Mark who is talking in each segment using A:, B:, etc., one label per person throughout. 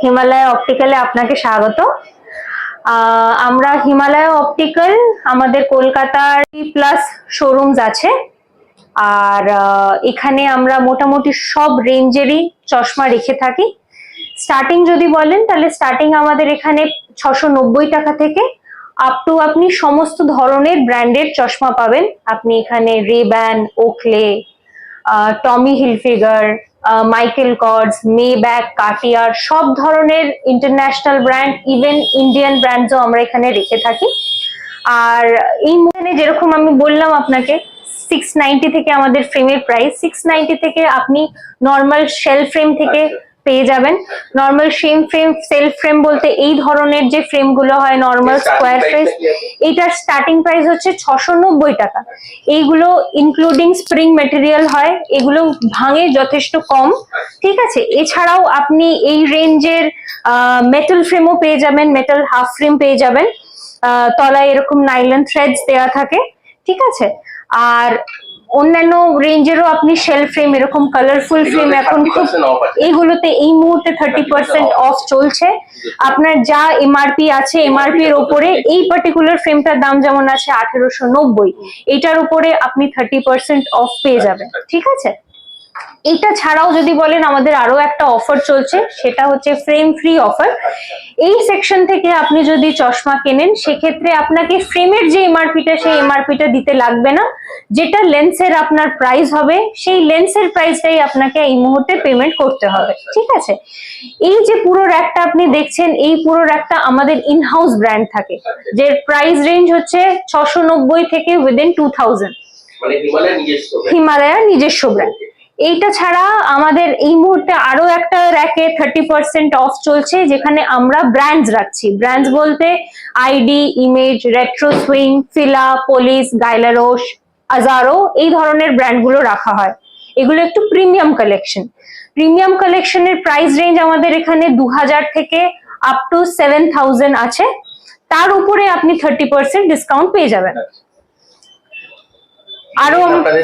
A: হিমালয় অপটিক্যালে আপনাকে স্বাগত। আমরা হিমালয় অপটিক্যাল আমাদের কলকাতার প্লাস শোরুমস আছে। আর এখানে আমরা মোটামুটি সব রেঞ্জেরই চশমা রেখে থাকি। স্টার্টিং যদি বলেন, তাহলে স্টার্টিং আমাদের এখানে ছশো টাকা থেকে আপ টু আপনি সমস্ত ধরনের ব্র্যান্ডের চশমা পাবেন। আপনি এখানে Rayban Oakley Tommy Hilfiger Michael Kors Maybach Cartier সব ধরনের ইন্টারন্যাশনাল ব্র্যান্ড ইভেন ইন্ডিয়ান ব্র্যান্ডসও আমরা এখানে রেখে থাকি। আর এই মুহূর্তে যেরকম আমি বললাম আপনাকে সিক্স নাইনটি থেকে আমাদের ফ্রেমের প্রাইস সিক্স নাইনটি থেকে আপনি নর্মাল শেল ফ্রেম থেকে পেয়ে যাবেন। Normal same frame self frame বলতে এই ধরনের যে ফ্রেমগুলো হয় নর্মাল স্কোয়ার ফ্রেম এইটার স্টার্টিং প্রাইস হচ্ছে ছশো নব্বই টাকা। এইগুলো ইনক্লুডিং স্প্রিং মেটেরিয়াল হয় এগুলো ভাঙে যথেষ্ট কম। ঠিক আছে? এছাড়াও আপনি এই রেঞ্জের মেটাল ফ্রেমও পেয়ে যাবেন মেটাল হাফ ফ্রেম পেয়ে যাবেন। তলায় এরকম নাইলন থ্রেডস দেওয়া থাকে। ঠিক আছে? আর অন্যান্য রেঞ্জেরও আপনি শেল ফ্রেম এরকম কালারফুল ফ্রেম এখন খুব এইগুলোতে এই মুহূর্তে থার্টি পার্সেন্ট অফ চলছে। আপনার যা এমআরপি আছে এমআরপি এর ওপরে এই পার্টিকুলার ফ্রেমটার দাম যেমন আছে আঠেরোশো নব্বই এটার উপরে আপনি থার্টি পার্সেন্ট অফ পেয়ে যাবেন। ঠিক আছে? এটা ছাড়াও যদি বলেন আমাদের আরও একটা অফার চলছে সেটা হচ্ছে ফ্রেম ফ্রি অফার এই সেকশন থেকে আপনি যদি চশমা কেনেন সেক্ষেত্রে আপনাকে ফ্রেমের যে এমআরপিটা সেই এমআরপিটা দিতে লাগবে না। যেটা লেন্সের আপনার প্রাইস হবে সেই লেন্সের প্রাইসটাই আপনাকে এই মুহূর্তে পেমেন্ট করতে হবে ঠিক আছে? এই যে পুরো র্যাকটা আপনি দেখছেন এই পুরো র্যাকটা আমাদের ইনহাউস ব্র্যান্ড থাকে যে প্রাইস রেঞ্জ হচ্ছে ছশো নব্বই থেকে উইদিন টু থাউজেন্ড। হিমালয়ার নিজস্ব ব্র্যান্ড এইটা ছাড়া আমাদের এই মুহূর্তে আরও একটা র্যাকে থার্টি পার্সেন্ট অফ চলছে, যেখানে আমরা ব্র্যান্ডস রাখছি। ব্র্যান্ডস বলতে IDEE image retro swing Fila Police Guy Laroche Azzaro এই ধরনের ব্র্যান্ডগুলো রাখা হয়। এগুলো একটু প্রিমিয়াম কালেকশন প্রিমিয়াম কালেকশনের প্রাইস রেঞ্জ আমাদের এখানে দু হাজার থেকে আপ টু সেভেন থাউজেন্ড আছে। তার উপরে আপনি থার্টি পার্সেন্ট ডিসকাউন্ট পেয়ে যাবেন।
B: আরও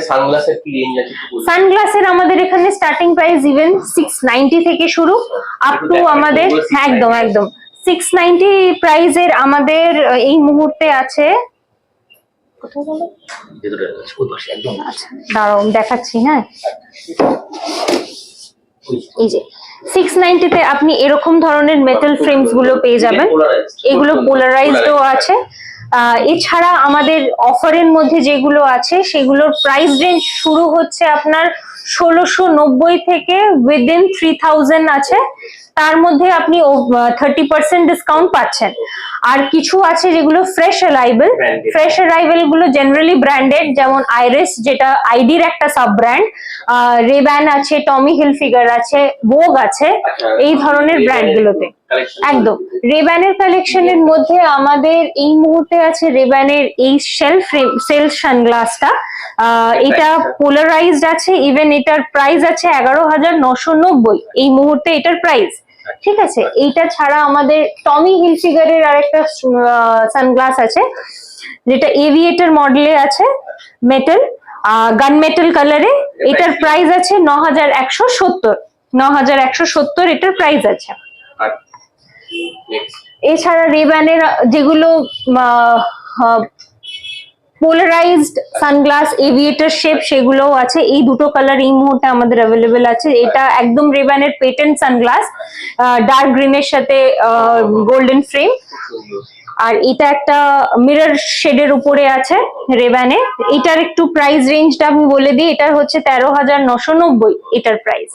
B: সানগ্লাসের কি রেঞ্জ আছে
A: সানগ্লাসের আমাদের এখানে starting price even six ninety থেকে শুরু আপ টু আমাদের হ্যাঁ, একদম একদম। সিক্স নাইনটি প্রাইজের আমাদের এই মুহূর্তে আছে। আচ্ছা দাঁড়াও দেখাচ্ছি হ্যাঁ। এই যে সিক্স নাইনটিতে আপনি এরকম ধরনের মেটাল ফ্রেমসগুলো পেয়ে যাবেন। এগুলো পোলারাইজডও। আছে। এছাড়া আমাদের অফারের মধ্যে যেগুলো আছে সেগুলোর প্রাইস রেঞ্জ শুরু হচ্ছে আপনার ষোলোশো নব্বই থেকে উইদিন থ্রি থাউজেন্ড আছে। তার মধ্যে আপনি থার্টি পার্সেন্ট ডিসকাউন্ট পাচ্ছেন। আর কিছু আছে যেগুলো ফ্রেশ
B: Branded।
A: ফ্রেশ অ্যারাইভেলগুলো জেনারেলি ব্র্যান্ডেড যেমন আইরিস যেটা আইডির একটা সাব ব্র্যান্ড রেব্যান আছে টমি হিল ফিগার আছে বোগ আছে
B: আচ্ছা,
A: এই ধরনের ব্র্যান্ড গুলোতে। একদম। রেব্যানের কালেকশনের মধ্যে আমাদের এই মুহূর্তে আছে রেব্যানের এই সেলফ সেল সানগ্লাসটা এটা পোলারাইজড আছে ইভেন এটার প্রাইস আছে এগারো হাজার নশো নব্বই। এই মুহূর্তে এটার প্রাইস ঠিক আছে? এইটা ছাড়া আমাদের টমি হিলফিগারের আরেকটা সানগ্লাস আছে যেটা এভিয়েটার মডেলে আছে মেটাল গান মেটাল কালারে এটার প্রাইস আছে ন হাজার একশো সত্তর। ন হাজার একশো সত্তর এটার প্রাইস আছে। এছাড়া রেব্যানের যেগুলো পোলারাইজড সানগ্লাস এভিয়েটর শেপ সেগুলোও আছে। এই দুটো কালার এই মুহূর্তে আমাদের অ্যাভেলেবেল আছে। এটা একদম রেব্যানের পেটেন্ট সানগ্লাস ডার্ক গ্রিনের সাথে গোল্ডেন ফ্রেম আর এটা একটা মিরর শেডের উপরে আছে রেব্যানে। এটার একটু প্রাইস রেঞ্জটা আমি বলে দিই। এটার হচ্ছে তেরো হাজার নশো নব্বই এটার প্রাইস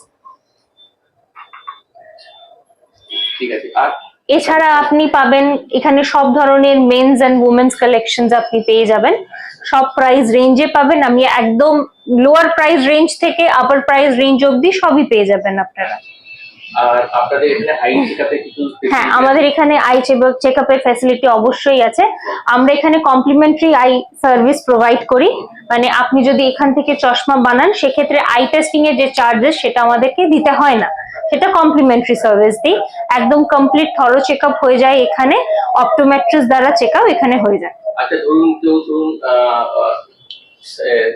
B: ঠিক আছে। আর
A: এছাড়া আপনি পাবেন এখানে সব ধরনের মেন্স অ্যান্ড উমেন্স কালেকশনস আপনি পেয়ে যাবেন। সব প্রাইস রেঞ্জে পাবেন। আমি একদম লোয়ার প্রাইস রেঞ্জ থেকে আপার প্রাইস রেঞ্জ অবধি সবই পেয়ে যাবেন আপনারা। হ্যাঁ আমাদের এখানে আই চেক আপের ফ্যাসিলিটি অবশ্যই আছে। আমরা এখানে কমপ্লিমেন্টারি আই সার্ভিস প্রোভাইড করি। মানে আপনি যদি এখান থেকে চশমা বানান সেক্ষেত্রে আই টেস্টিং এর যে চার্জেস সেটা আমাদেরকে দিতে হয় না। সেটা কমপ্লিমেন্টারি সার্ভিস দিই। একদম কমপ্লিট থরো চেক আপ হয়ে যায় এখানে। অপটোমেট্রিস দ্বারা চেক আপ এখানে হয়ে যায়।
B: আচ্ছা ধরুন কেউ ধরুন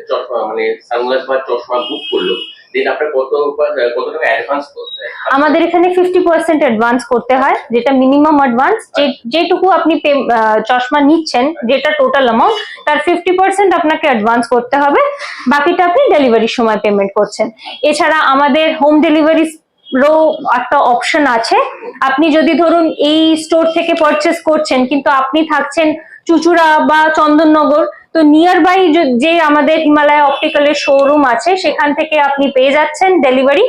B: চশমা মানে সানগ্লাস বা চশমা বুক করল
A: আমাদের এখানে ফিফটি পার্সেন্ট অ্যাডভান্স করতে হয় যেটা মিনিমাম অ্যাডভান্স যেটুকু আপনি চশমা নিচ্ছেন যেটা টোটাল অ্যামাউন্ট তার ফিফটি পার্সেন্ট আপনাকে অ্যাডভান্স করতে হবে। বাকিটা আপনি ডেলিভারির সময় পেমেন্ট করছেন। এছাড়া আমাদের হোম ডেলিভারি রো একটা অপশন আছে। আপনি যদি ধরুন এই স্টোর থেকে পারচেস করছেন, কিন্তু আপনি থাকছেন চুচুড়া বা চন্দননগর, তো নিয়ার বাই যে আমাদের হিমালয় অপটিক্যালের শোরুম আছে, সেখান থেকে আপনি পেয়ে যাচ্ছেন ডেলিভারি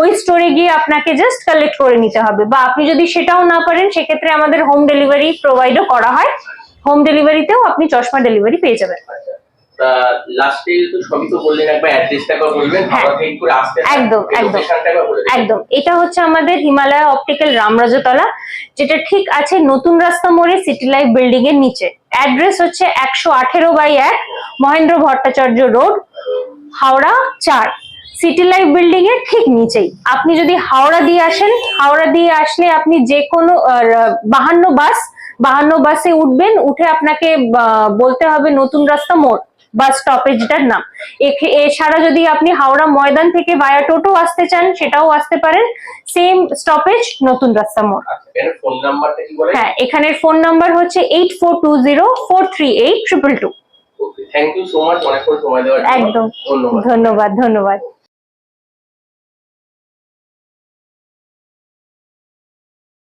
A: ওই স্টোরে গিয়ে আপনাকে জাস্ট কালেক্ট করে নিতে হবে। বা আপনি যদি সেটাও না পারেন, সেক্ষেত্রে আমাদের হোম ডেলিভারি প্রোভাইডও করা হয়। হোম ডেলিভারিতেও আপনি চশমা ডেলিভারি পেয়ে যাবেন।
B: লাস্টে তো সবই তো বললেন একবার অ্যাড্রেসটা একবার বলবেন
A: হ্যাঁ।
B: আসতে
A: একদম, একদম। একদম এটা হচ্ছে আমাদের হিমালয় অপটিক্যাল রামরাজতলা যেটা ঠিক আছে নতুন রাস্তা মোড়ে সিটি লাইফ বিল্ডিং এর নিচে অ্যাড্রেস হচ্ছে একশো আঠেরো বাই এক মহেন্দ্র ভট্টাচার্য রোড হাওড়া চার সিটি লাইফ বিল্ডিং এর ঠিক নিচেই আপনি যদি হাওড়া দিয়ে আসেন হাওড়া দিয়ে আসলে আপনি যে কোনো বাহান্ন বাস বাহান্ন বাসে উঠবেন উঠে আপনাকে বলতে হবে নতুন রাস্তা মোড় বাস স্টপেজটার নাম। এছাড়া যদি আপনি হাওড়া ময়দান থেকে ভায়া টোটো আসতে চান সেটাও আসতে পারেন। সেম স্টপেজ নতুন রাস্তা মোড়।
B: আচ্ছা
A: হ্যাঁ এখানের ফোন নাম্বার হচ্ছে eight four two zero four three eight triple two
B: thank you so much অনেকক্ষণ সময় দেওয়ার
A: একদম।
B: ধন্যবাদ।
A: ধন্যবাদ ধন্যবাদ।